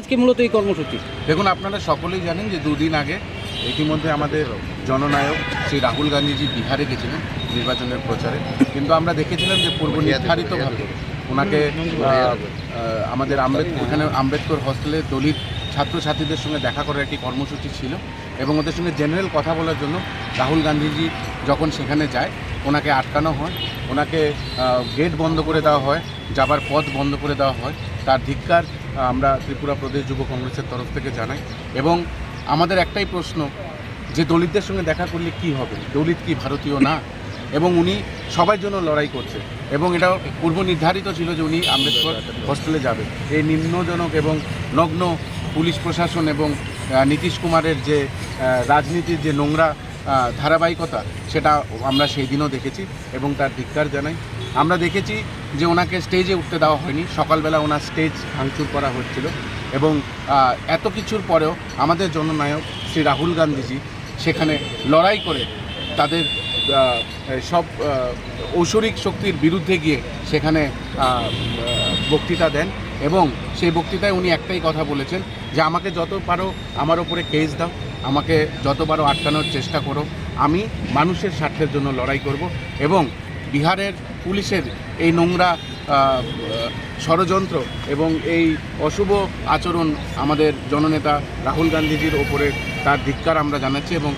আজকে মূলত এই কর্মসূচি। দেখুন আপনারা সকলেই জানেন যে দুদিন আগে ইতিমধ্যে আমাদের জননায়ক শ্রী রাহুল গান্ধীজি বিহারে গেছিলেন নির্বাচনের প্রচারে। কিন্তু আমরা দেখেছিলাম যে পূর্ব নির্ধারিতভাবে ওনাকে আমাদের আম্বেদকর ওখানে আম্বেদকর হস্টেলে দলিত ছাত্রছাত্রীদের সঙ্গে দেখা করার একটি কর্মসূচি ছিল এবং ওদের সঙ্গে জেনারেল কথা বলার জন্য রাহুল গান্ধীজি যখন সেখানে যায় ওনাকে আটকানো হয় ওনাকে গেট বন্ধ করে দেওয়া হয় যাবার পথ বন্ধ করে দেওয়া হয়। তার ধিক্কার আমরা ত্রিপুরা প্রদেশ যুব কংগ্রেসের তরফ থেকে জানাই এবং আমাদের একটাই প্রশ্ন, যে দলিতদের সঙ্গে দেখা করলে কি হবে? দলিত কি ভারতীয় না? এবং উনি সবার জন্য লড়াই করছে। এবং এটা পূর্ব নির্ধারিত ছিল যে উনি আম্বেদকর হস্টেলে যাবে। এই নিম্নজনক এবং নগ্ন পুলিশ প্রশাসন এবং নীতিশ কুমারের যে রাজনীতির যে নোংরা ধারাবাহিকতা, সেটা আমরা সেই দিনও দেখেছি এবং তার ধিক্কার জানাই। আমরা দেখেছি যে ওনাকে স্টেজে উঠতে দেওয়া হয়নি। সকালবেলা ওনার স্টেজ ভাঙচুর করা হচ্ছিল। এবং এত কিছুর পরেও আমাদের জননায়ক শ্রী রাহুল গান্ধীজি সেখানে লড়াই করে তাদের সব ঐশ্বরিক শক্তির বিরুদ্ধে গিয়ে সেখানে বক্তৃতা দেন এবং সেই বক্তৃতায় উনি একটাই কথা বলেছেন যে আমাকে যত পারো আমার ওপরে কেস দাও, আমাকে যত পারো আটকানোর চেষ্টা করো। আমি মানুষের স্বার্থের জন্য লড়াই করব এবং বিহারের পুলিশের এই নোংরা ষড়যন্ত্র এবং এই অশুভ আচরণ আমাদের জননেতা রাহুল গান্ধীজির ওপরে তার ধিক্কার আমরা জানাচ্ছি এবং